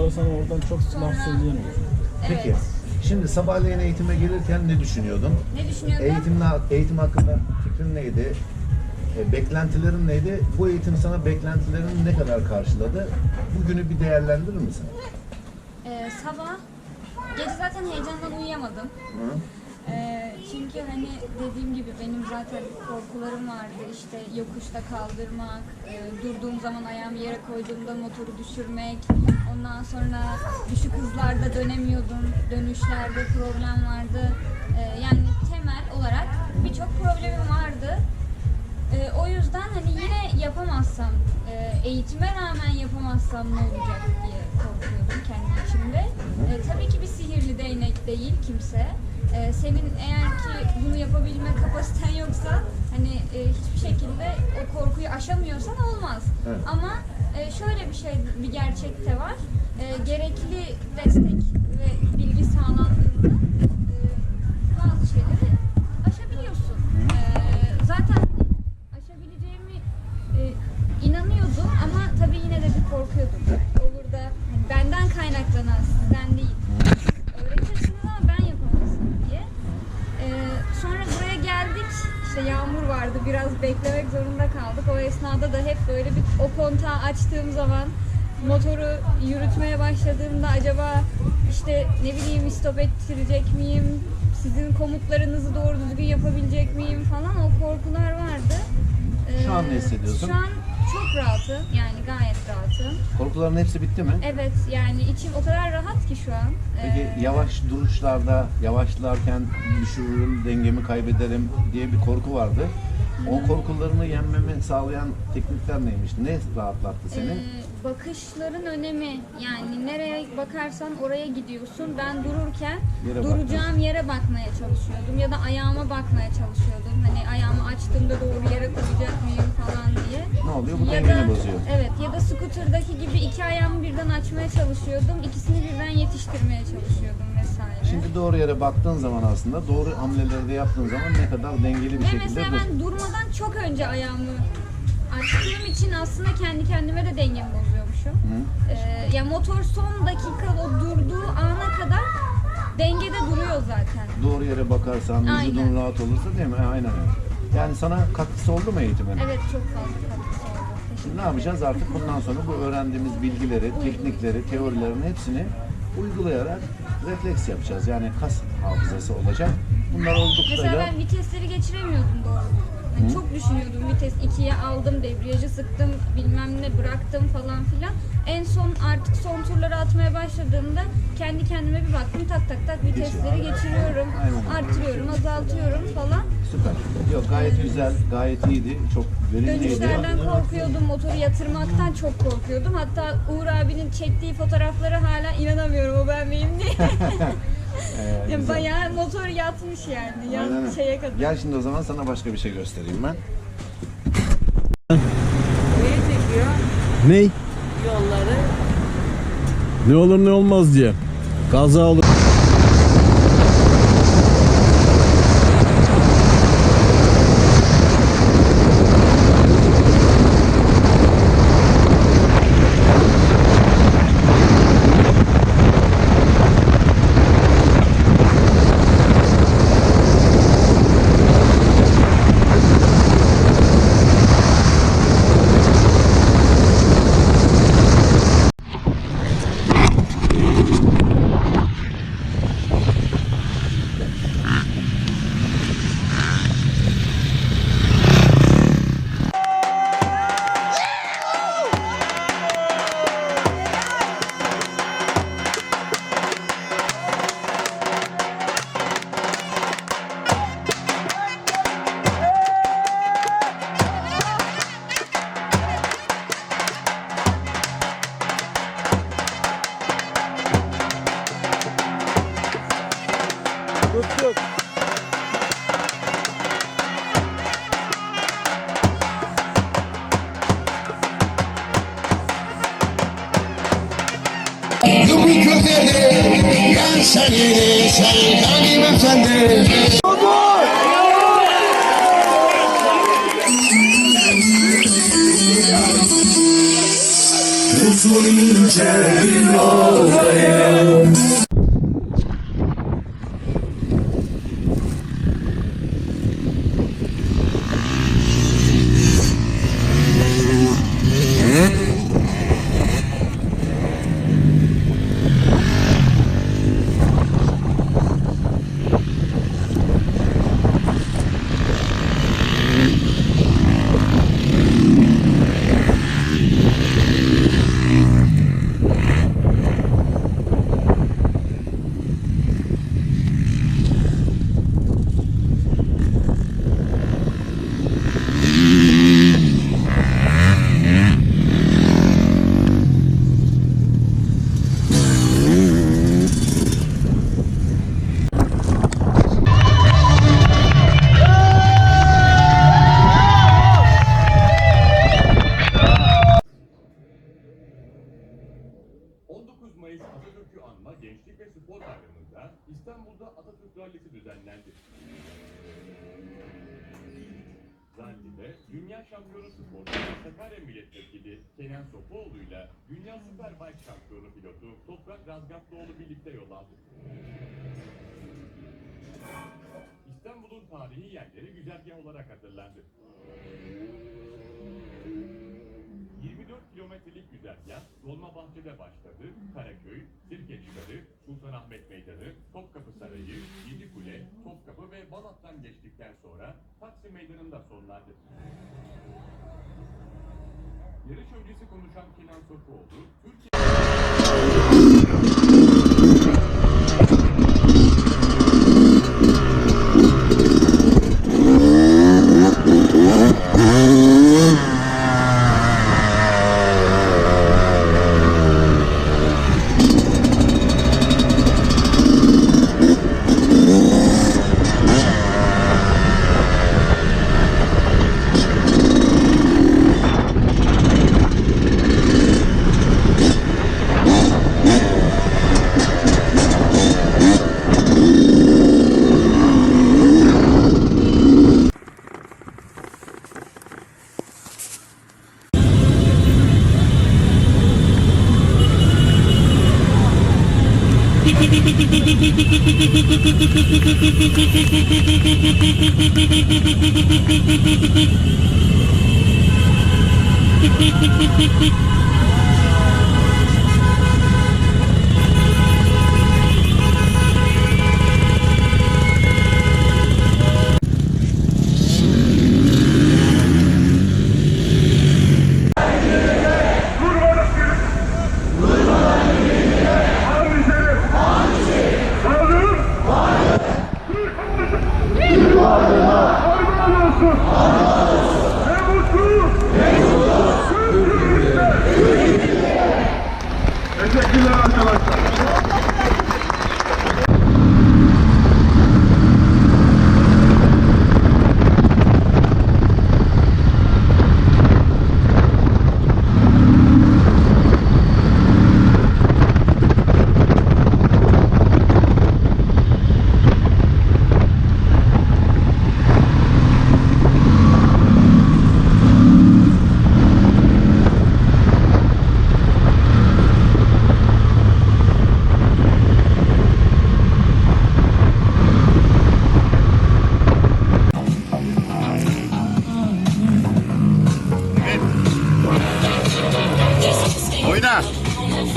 sonra sana oradan çok laf söyleyen olur. Evet. Peki. Şimdi sabahleyin eğitime gelirken ne düşünüyordun? Ne düşünüyordun? Eğitimle, eğitim hakkında fikrin neydi? E, beklentilerin neydi? Bu eğitim sana beklentilerini ne kadar karşıladı? Bugünü bir değerlendirir misin? Ee, sabah gece zaten heyecandan uyuyamadım. Hı? Ee, çünkü hani dediğim gibi benim zaten korkularım vardı. İşte yokuşta kaldırmak, e, durduğum zaman ayağımı yere koyduğumda motoru düşürmek. Ondan sonra düşük hızlarda dönemiyordum. Dönüşlerde problem vardı. Ee, yani temel olarak birçok problemim vardı. Ee, o yüzden hani yine yapamazsam, e, eğitime rağmen yapamazsam ne olacak diye korkuyordum kendi içimde. E, tabii ki bir sihirli değnek değil kimse. E, senin eğer ki bunu yapabilme kapasiten yoksa hani e, hiçbir şekilde o korkuyu aşamıyorsan olmaz. Evet. Ama e, şöyle bir şey, bir gerçek de var. E, gerekli destek ve bilgi sağlandığında e, bazı şeyleri Biraz beklemek zorunda kaldık. O esnada da hep böyle bir o kontağı açtığım zaman motoru yürütmeye başladığımda acaba işte ne bileyim stop ettirecek miyim? Sizin komutlarınızı doğru düzgün yapabilecek miyim falan o korkular vardı. Ee, Şu an ne hissediyorsun? Şu an çok rahatım. Yani gayet rahatım. Korkuların hepsi bitti mi? Evet yani içim o kadar rahat ki şu an. Peki Ee, yavaş duruşlarda, yavaşlarken düşürürüm, dengemi kaybederim diye bir korku vardı. O korkularını yenmemi sağlayan teknikler neymiş? Ne rahatlattı seni? Ee, bakışların önemi yani nereye bakarsan oraya gidiyorsun. Ben dururken Yere duracağım yere bakmaya çalışıyordum ya da ayağıma bakmaya çalışıyordum. Hani ayağımı açtığımda doğru yere koyacak mıyım falan diye. Ne oluyor? Bu Ya dengeni da- bozuyor. Evet ya da scooter'daki gibi iki ayağımı birden açmaya çalışıyordum. İkisini birden yetiştirmeye çalışıyordum vesaire. Şimdi doğru yere baktığın zaman aslında doğru hamleleri de yaptığın zaman ne kadar dengeli bir Ve şekilde mesela ben durmadan çok önce ayağımı açtığım için aslında kendi kendime de dengemi bozuyormuşum. Hı. Ee, ya motor son dakika o durduğu ana kadar dengede duruyor zaten. Doğru yere bakarsan, vücudun Aynen. rahat olursa değil mi? Ha, Aynen öyle. Yani sana katkısı oldu mu eğitimin? Evet çok fazla katkısı oldu. Teşekkür Şimdi ne yapacağız artık bundan sonra bu öğrendiğimiz bilgileri, teknikleri, teorilerin hepsini uygulayarak refleks yapacağız. Yani kas hafızası olacak. Bunlar oldukça Mesela da ben vitesleri geçiremiyordum doğru. Çok düşünüyordum vites 2'ye aldım, debriyajı sıktım, bilmem ne bıraktım falan filan. En son artık son turları atmaya başladığımda kendi kendime bir baktım tak tak tak vitesleri geçiriyorum, Aynen. artırıyorum, azaltıyorum falan. süper. Yok gayet güzel, gayet iyiydi. Çok verimliydi. Dönüşlerden korkuyordum, motoru yatırmaktan çok korkuyordum. Hatta Uğur abinin çektiği fotoğraflara hala inanamıyorum o ben miyim diye. Ee, yani güzel. bayağı motor yatmış yani, Aynen yan öyle. şeye kadar. Gel şimdi o zaman sana başka bir şey göstereyim ben. Neyi çekiyor? Ney? Yolları. Ne olur ne olmaz diye. Kaza olur. Köfteyi yan seni sen halim efendi Resulün senin olayım Mayıs Şampiyonu sporcu Sakarya Milletvekili Kenan Sofuoğlu'yla Dünya Superbike Şampiyonu pilotu Toprak Razgatlıoğlu birlikte yol aldı. İstanbul'un tarihi yerleri güzergah olarak hatırlandı. 24 kilometrelik güzergah Dolmabahçe'de başladı. Karaköy, Sirkecikarı, Sultanahmet Meydanı, Topkapı Sarayı, Yedikule, Topkapı ve Balat'tan geçtikten sonra Taksim Meydanı'nda sonlandı. Yarış öncesi konuşan Kenan Sofuoğlu, Türkiye Ne mutlu, 我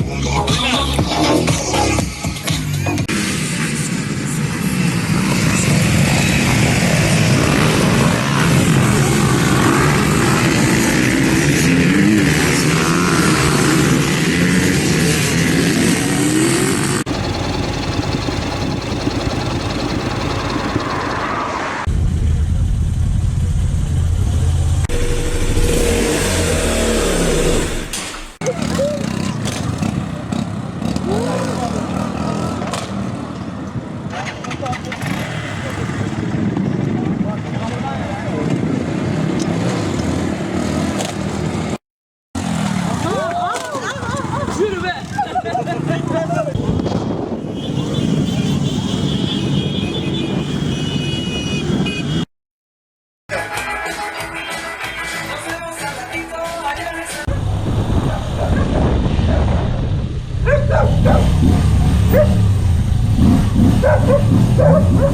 Oh, my God.